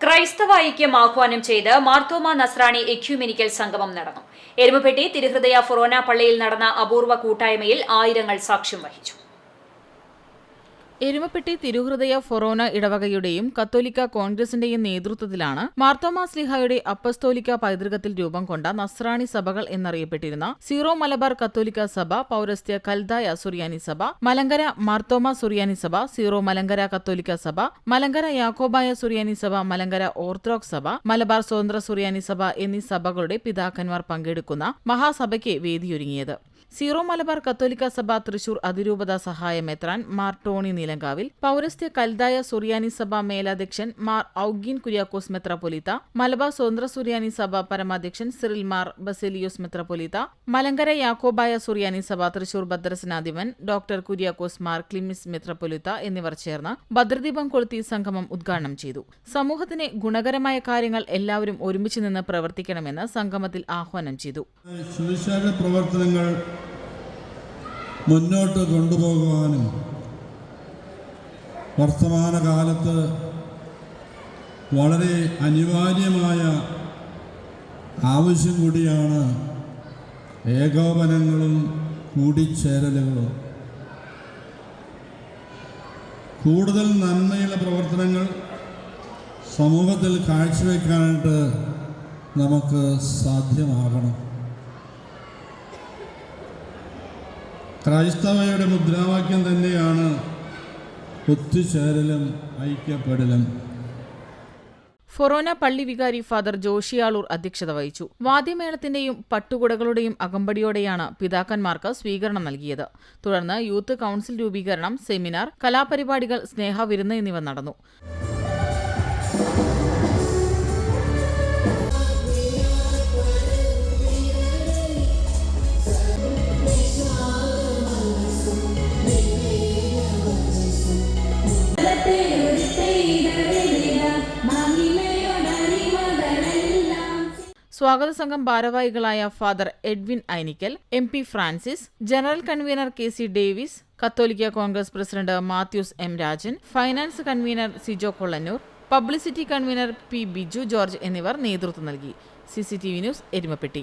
ക്രൈസ്തവ ഐക്യം ആഹ്വാനം ചെയ്ത് മാർത്തോമ നസ്രാണി എക്യുമെനിക്കൽ സംഗമം നടന്നു. എരുമപ്പെട്ടി തിരുഹൃദയ ഫൊറോന പള്ളിയിൽ നടന്ന അപൂർവ കൂട്ടായ്മയിൽ ആയിരങ്ങൾ സാക്ഷ്യം വഹിച്ചു. എരുമപ്പെട്ടി തിരുഹൃദയ ഫൊറോന ഇടവകയുടെയും കത്തോലിക്ക കോൺഗ്രസിന്റെയും നേതൃത്വത്തിലാണ് മാർത്തോമാ സ്ലിഹായുടെ അപ്പസ്തോലിക്ക പൈതൃകത്തിൽ രൂപം കൊണ്ട നസ്രാണി സഭകൾ എന്നറിയപ്പെട്ടിരുന്ന സീറോ മലബാർ കത്തോലിക്ക സഭ പൗരസ്ത്യ കൽദായ സുറിയാനി സഭ മലങ്കര മാർത്തോമാ സുറിയാനി സഭ സീറോ മലങ്കര കത്തോലിക്ക സഭ മലങ്കര യാക്കോബായ സുറിയാനി സഭ മലങ്കര ഓർത്തഡോക്സ് സഭ മലബാർ സ്വതന്ത്ര സുറിയാനി സഭ എന്നീ സഭകളുടെ പിതാക്കന്മാർ പങ്കെടുക്കുന്ന മഹാസഭയ്ക്ക് വേദിയൊരുങ്ങിയത്. സീറോ മലബാർ കത്തോലിക്ക സഭ തൃശൂർ അതിരൂപത സഹായ മാർ ടോണി നീലങ്കാവിൽ പൗരസ്ത്യ കൽദായ സുറിയാനി സഭ മേലാധ്യക്ഷൻ മാർ ഔഗീൻ കുര്യാക്കോസ് മെത്രാപൊലീത്ത മലബാർ സ്വതന്ത്ര സുറിയാനി സഭ പരമാധ്യക്ഷൻ സിറിൽ മാർ ബസേലിയോസ് മെത്രാപൊലീത്ത മലങ്കര യാക്കോബായ സുറിയാനി സഭ തൃശൂർ ഭദ്രസനാധിപൻ ഡോക്ടർ കുര്യാക്കോസ് മാർ ക്ലിമിസ് മെത്രാപൊലീത്ത എന്നിവർ ചേർന്ന് ഭദ്രദീപം കൊളുത്തി സംഗമം ഉദ്ഘാടനം ചെയ്തു. സമൂഹത്തിന് ഗുണകരമായ കാര്യങ്ങൾ എല്ലാവരും ഒരുമിച്ച് നിന്ന് പ്രവർത്തിക്കണമെന്ന് സംഗമത്തിൽ ആഹ്വാനം ചെയ്തു. സുവിശേഷ പ്രവർത്തനങ്ങൾ മുന്നോട്ട് കൊണ്ടുപോകുവാനും വർത്തമാനകാലത്ത് വളരെ അനിവാര്യമായ ആവശ്യം കൂടിയാണ് ഏകോപനങ്ങളും കൂടിച്ചേരലുകളും. കൂടുതൽ നന്മയുള്ള പ്രവർത്തനങ്ങൾ സമൂഹത്തിൽ കാഴ്ചവെക്കാനായിട്ട് നമുക്ക് സാധ്യമാകണം. ക്രൈസ്തവയുടെ മുദ്രാവാക്യം തന്നെയാണ് ഒത്തുചേരലും ഐക്യപ്പെടലും. ഫൊറോന പള്ളി വികാരി ഫാദർ ജോഷിയാളൂർ അധ്യക്ഷത വഹിച്ചു. വാദ്യമേളത്തിന്റെയും പട്ടുകുടകളുടെയും അകമ്പടിയോടെയാണ് പിതാക്കന്മാർക്ക് സ്വീകരണം നൽകിയത്. തുടർന്ന് യൂത്ത് കൌൺസിൽ രൂപീകരണം സെമിനാർ കലാപരിപാടികൾ സ്നേഹവിരുന്ന് എന്നിവ നടന്നു. സ്വാഗത സംഘം ഭാരവാഹികളായ father Edwin Ainikkal M P Francis general convener K C Davis കത്തോലിക്ക Congress president Mathews M Rajan finance convener Sijo Kollannur publicity convener P Biju George എന്നിവർ നേതൃത്വം നൽകി. C C T V news Erumapetty.